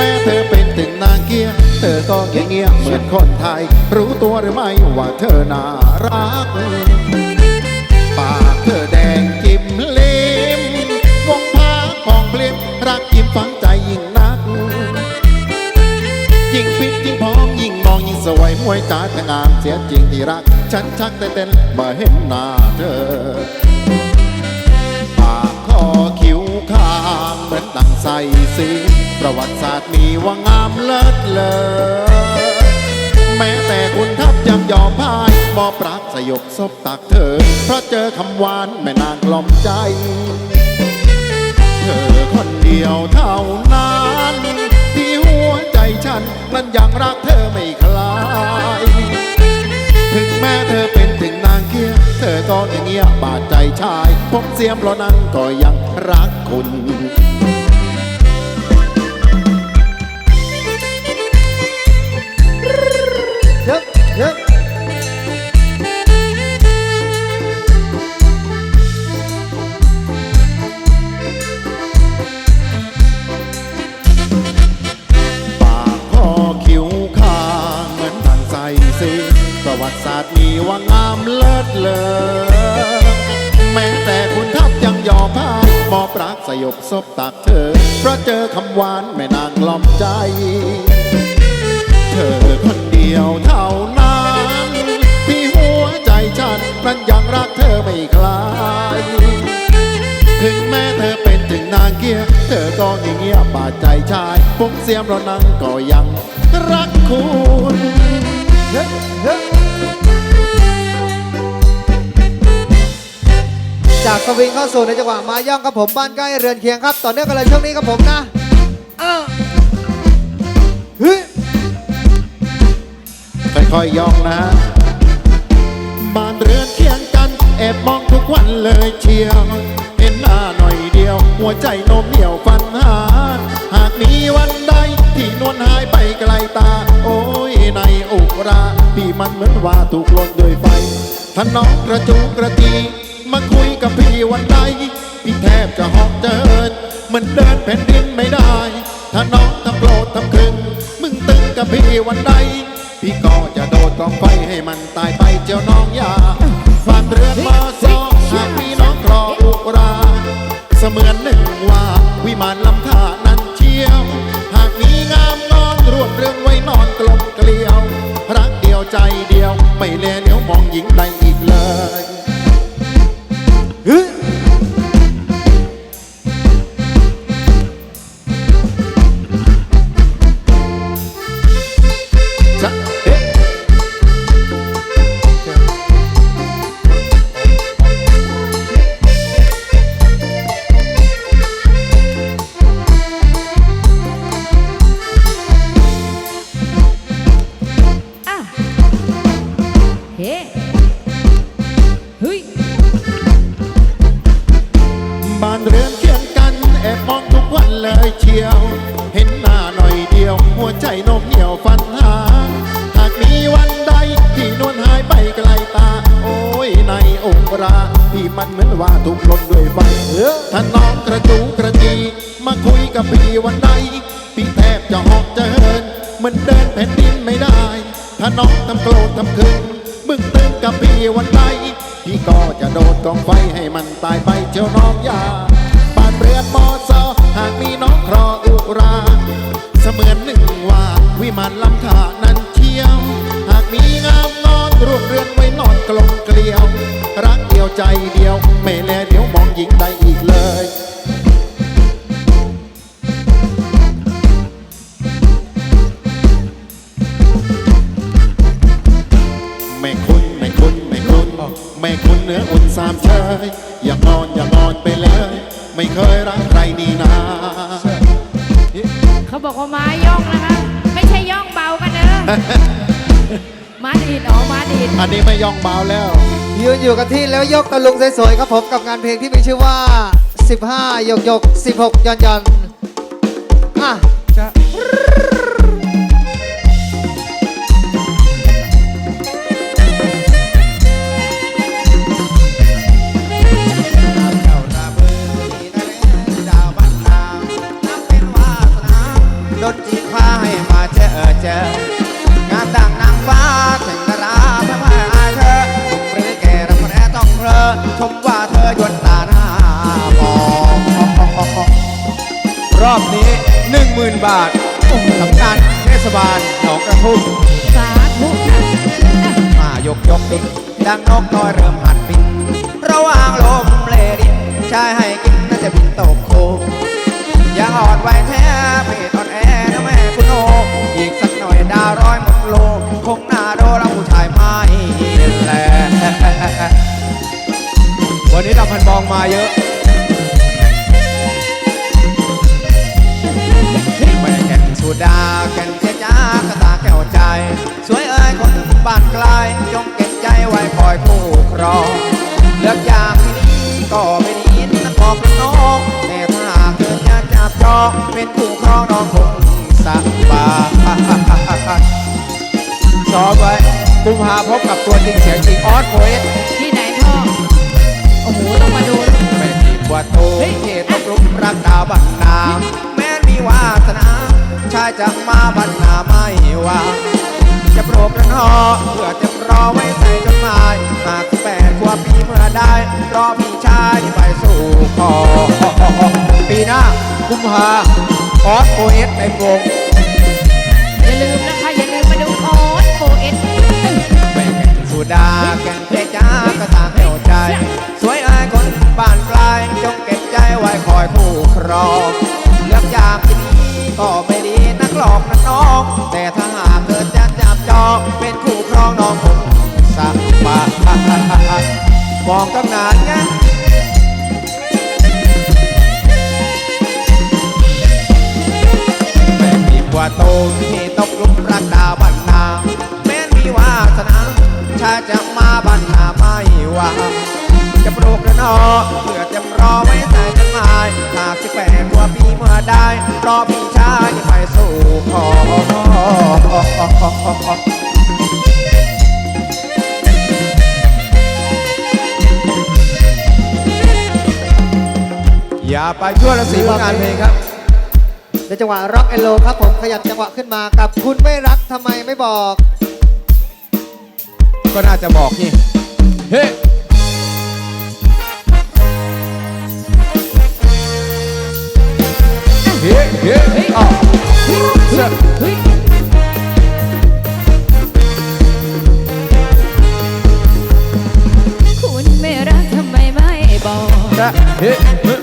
แม้เธอเป็นถึงนางเกียร์เธอก็แค่เงียบเหมือนคนไทย รู้ตัวหรือไม่ว่าเธอน่ารัก ปากเธอแดงกิมลิมวงพาของเพลมรักยิ้มฝังใจยิ่งนัก ยิ่งฟิตยิ่งพร้อมยิ่งมองยิ่งสวยมวยจ้าแต่งามเสียจริงที่รัก ฉันชักแต่เต้นมื่อเห็นหน้าเธอ ดังใสสีประวัติศาสตร์มีว่างามเลิศเลอแม้แต่คุณทัพยังยอมพ่ายมอบรักสยบซบตักเธอ เพราะเจอคำหวานแม่นางกล่อมใจ เธอคนเดียวเท่านั้นที่หัวใจฉัน นั้นยังรักเธอไม่คลาย ถึงแม้เธอ ยร์เธอก็อย่างเงี้ยบาดใจชาย ผมเสียมเพราะนั้นก็ยังรักคุณ เลิศเลอแม้แต่คุณทัพยังยอมพ่ายมอบรักสยบซบตักเธอ เพราะเจอคำหวานแม่นางกล่อมใจ เธอคนเดียวเท่านั้น ที่หัวใจฉันนั้นยังรักเธอไม่คลาย ถึงแม้เธอเป็นถึงนางเกียร์เธอก็เงียบบาดใจชายผมเสียมเรานั้นก็ยังรักคุณเย จากสวิงเข้าสู่ในจังหวะมาย่องครับผมบ้านใกล้เรือนเคียงครับ ต่อเนื่องกันเลยช่วงนี้ครับผมนะอ้าวเฮ้ยค่อยๆย่องนะบ้านเรือนเคียงกันแอบมองทุกวันเลยเชียวเห็นหน้าหน่อยเดียว หัวใจโน้มเหนียวฟันหาหากมีวันใดที่นวลหายไปไกลตา โอ้ยในอุราพี่มันเหมือนว่าถูกลนด้วยไฟถ้าน้องกระจูกระจี พี่วันใดพี่แทบจะหอกเดินมันเดินแผ่นดินไม่ได้ ถ้าน้องทำโกรธทำคึงมึงตึงกับพี่วันใด พี่ก็จะโดดกองไฟให้มันตายไปเจ้าน้องอยาฝากเรือนมาซอหากพี่น้องครออุรา เสมือนหนึ่งว่าวิมานลำทานั้นเชี่ยว หากมีงามนอนรวมเรื่องไว้นอนกลมเกลียว รักเดียวใจเดียวไม่แลเหลีานเรือนเคียงกันแอบมองทุกวันเลยเชียว เห็นหน้าหน่อยเดียว หัวใจโน้มเหนียวฟันหา หากมีวันใดที่นวลหายไปไกลตา โอ้ยในองค์ราพี่มันเหมือนว่าถูกลนด้วยไฟเยอะถ้าน้องกระจูกระจีมาคุยกับพี่วันใดพี่แทบจะหอกจะเหินเหมันเดินแผ่นดินไม่ได้ ถ้าน้องทำโกรธทำคืนมึงตึงกับพี่วันใด พี่ก็จะโดดกองไฟให้มันตายไปเจ้าน้องยาบ้านเรือนมอซอหากมีน้องครออุรา เสมือนหนึ่งว่าวิมานลำธานั้นเที่ยว หากมีงามนอนรวมเรือนไว้นอนกลมเกลียว รักเดียวใจเดียว เคยรักใครนี่นาเขาบอกว่าม้าย่องนะคะ ไม่ใช่ย่องเบากันเนอะม้าดีดอ๋อม้าดีดอันนี้ไม่ย่องเบาแล้ว ยืนอยู่กับที่แล้วยกตะลุงสวยๆครับผมกับงานเพลงที่มีชื่อว่า 15หยกหยก16ยันยันอะ จะเธอหยวนตาหน้ามองรอบนี้10,000บาทสำนักเทศบาลหนองกระทุ่มสาธุค่ะมายกยกบินดังนกน้อยเริ่มหัดบินระหว่างลมเลดินชายให้กินน่าจะบินตกโคอย่าอ่อนไหวแท้เพศ พันบองมาเยอะแม่แก่นสุดาแก่นเจจ้ากระตาแก้วใจ สวยเอ้ยคนบ้านไกลจงเก็บใจไว้คอยคู่ครองเลือกอย่างที่นี้ก็ไม่ดีนักบอกน้องแต่ถ้าหากเธอจะจับจองเป็นคู่ครองน้องคงสบายซ้อมไว้กุมภาพบกับตัวจริงเสียงจริงออสโพเอส มีบัวโตเฮ้ยเขตตกลุมรักดาวบันนา แม้นมีวาสนา ชายจะมาบันนาไม่ว่าจะโปรกระนอเพื่อจะรอไว้ใส่จดหมายหากแปดกว่าปีเมื่อได้ รอพี่ชายไปสู่ขอปีหน้ากุมภาออสโอเอสในวงอย่าลืมนะคะ อย่าลืมมาดูออสโฟเอสแม่แก่นสุดาแก่นเจจ้ากระตาแก้วใจานไกลจงเก็บใจไว้คอยคู่ครองเลือกอยากที่นี้ก็ไม่ดีนักหลอกนะน้อง แต่ถ้าหากเธอจะจับจองเป็นคู่ครองน้องคงสักบาทมองตั้งนานไงแม่มีกว่าโตที่ตกลุมรักดาวบันนาแม้นมีวาสนาชาจะมาบันนาไม่ว่า จะปลูกกระนอเพื่อจะรอไว้ใส่จดหมายหากสิแปดกว่าปีเมื่อได้รอพี่ชายไปสู่ขออย่าไปชั่วละสีงานเพลงครับในจังหวะร็อกแอนโลครับผมขยับจังหวะขึ้นมากับคุณไม่รักทำไมไม่บอก ก็น่าจะบอกนี่เฮ้ เฮ้เฮ้อ้าวเสร็จเฮ้คุณไม่รักทำไมไม่บอกเฮ้เฮ้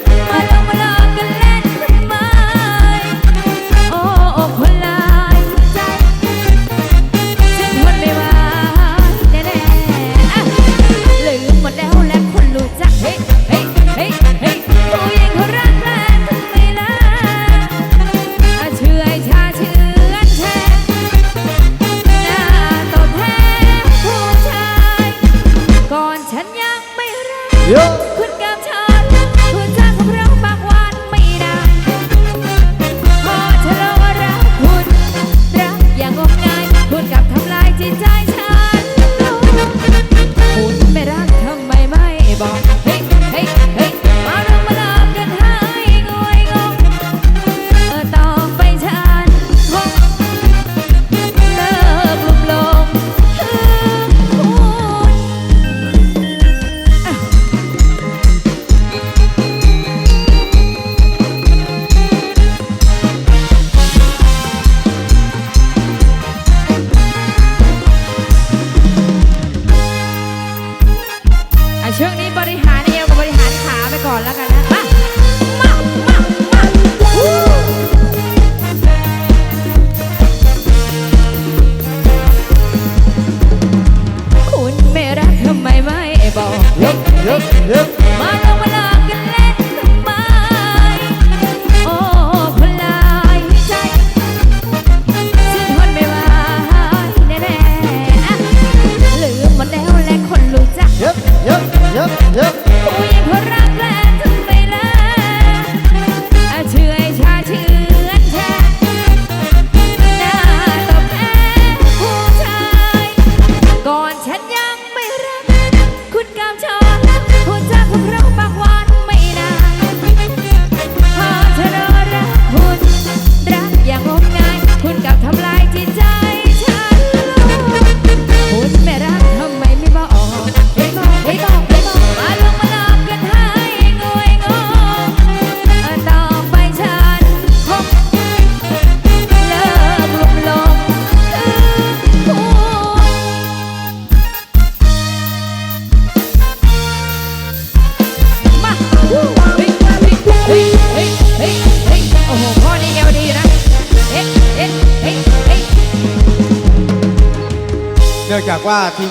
ว่าทีม